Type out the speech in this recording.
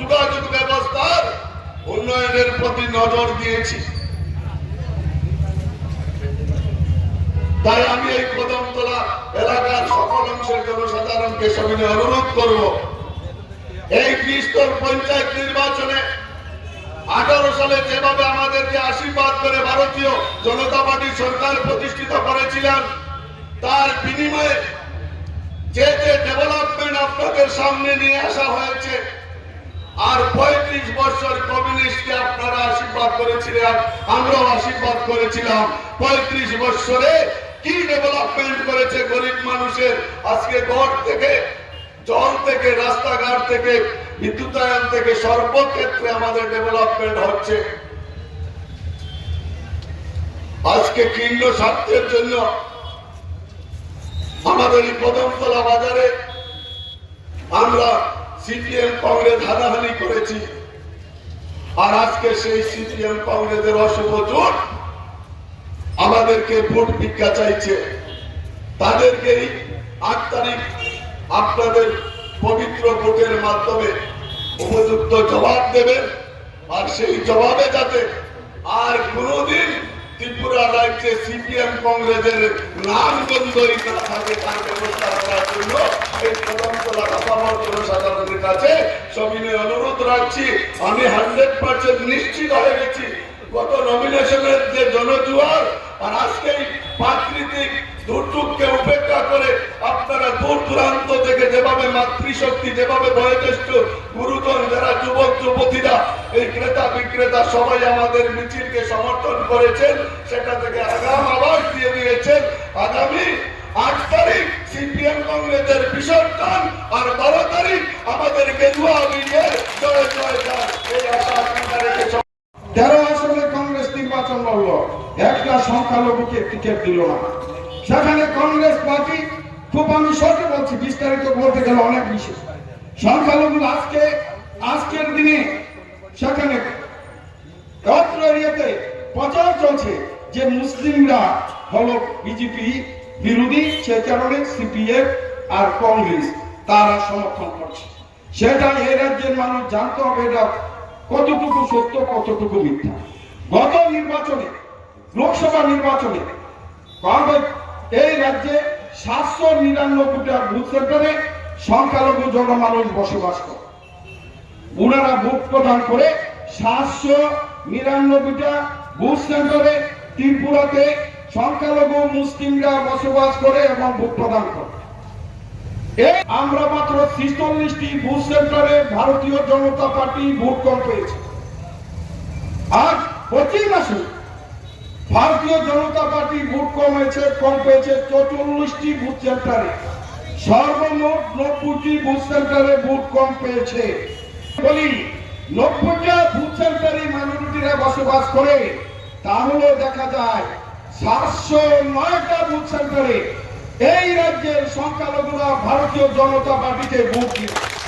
যোগাযোগ ব্যবস্থার উন্নয়নের প্রতি নজর দিয়েছি। তাই আমি এই কদমতলা এলাকার সকল অংশের জনসাধারণকে সবিনে অনুরোধ করব, এই ত্রিস্তর পঞ্চায়েত নির্বাচনে আঠারো সালে যেভাবে আমাদেরকে আশীর্বাদ করে ভারতীয় জনতা পার্টি সরকার প্রতিষ্ঠিত করেছিলেন, তার বিনিময়ে যে যে ডেভেলপমেন্ট আপনাদের সামনে নিয়ে আসা হয়েছে পঁয়ত্রিশ বছর কমিউনিস্টকে আপনারা আশীর্বাদ করেছিলেন, আমরাও আশীর্বাদ করেছিলাম। পঁয়ত্রিশ বছরে কি ডেভেলপমেন্ট করেছে গরিব মানুষের? আজকে ঘর থেকে, জল থেকে, রাস্তাঘাট থেকে, বিদ্যুতায়ন থেকে সর্বক্ষেত্রে আমাদের ডেভেলপমেন্ট হচ্ছে। আজকে কিন্ন স্বার্থের জন্য আমাদের এই কদমতলা বাজারে আমরা সিপিএম কংগ্রেস হানাহানি করেছি। আর আজকে সেই সিপিএম কংগ্রেসের অশুভ জোট আমাদেরকে ভোট ভিক্ষা চাইছে। তাদেরকেই আট তারিখ আপনাদের পবিত্র ভোটের মাধ্যমে উপযুক্ত জবাব দেবেন আর সেই জবাবে যাতে আর কোনোদিন ত্রিপুরা রাজ্যে সিপিএম কংগ্রেসের নাম গন্ধই না থাকে তার ব্যবস্থা করার জন্য এই কদমতলা আপামর জনসাধারণের কাছে সবিনয় অনুরোধ রাখছি, আমি হান্ড্রেড পার্সেন্ট নিশ্চিত হয়ে গেছি। গত নমিনেশনের যে জনজুয়ার আর আজকে প্রাকৃতিক দুর্যোগকে উপেক্ষা করে আপনারা দূর দূরান্ত থেকে যেভাবে মাতৃশক্তি, যেভাবে বয়োজ্যেষ্ঠ গুরুজন যারা যুবক, যুবতীরা, এই ক্রেতা বিক্রেতা সবাই আমাদের মিছিলকে সমর্থন করেছেন, সেটা থেকে আগাম আবাস দিয়ে দিয়েছেন। আগামী আট তারিখ সিপিএম কংগ্রেসের বিসর্জন আর বারো তেরো আসনে কংগ্রেস নির্বাচন একটা সংখ্যালঘুকে টিকিট দিল না। সেখানে কংগ্রেস পার্টি, খুব আমি বলছি, বিস্তারিত বলতে গেলে অনেক বিষয় সংখ্যালঘু আজকে, আজকের দিনে সেখানে প্রচার চলছে যে মুসলিমরা হলো বিজেপি বিরোধী সে কারণে সিপিএম আর কংগ্রেস, তারা সমর্থন করছে। সেটা এই রাজ্যের মানুষ জানতে হবে এটা কতটুকু সত্য, কতটুকু মিথ্যা। গত নির্বাচনে, লোকসভা নির্বাচনে এই রাজ্যে সাতশো নিরানব্বইটা বুথ সেন্টারে সংখ্যালঘু জনমানুষ বসবাস করে। ওনারা ভোট প্রদান করে সাতশো নিরানব্বইটা বুথ সেন্টারে ত্রিপুরাতে সংখ্যালঘু মুসলিমরা বসবাস করে এবং ভোট প্রদান করে। আমরা মাত্র ছিচল্লিশটি বুথ সেন্টারে ভারতীয় জনতা পার্টি ভোট কম পেয়েছে। আর প্রতি মাসে ভারতীয় জনতা পার্টি ভোট কম হয়েছে, কম পেয়েছে চৌচল্লিশটি বুথ সেন্টারে। সর্বমোট নব্বইটি বুথ সেন্টারে ভোট কম পেয়েছে। বলি, নব্বইটা বুথ সেন্টারে মাইনরিটিরা বসবাস করে, তাহলে দেখা যায় সাতশো নয়টা বুথ সেন্টারে সংখ্যালঘুরা ভারতীয় জনতা পার্টিকে ভোট দিয়েছে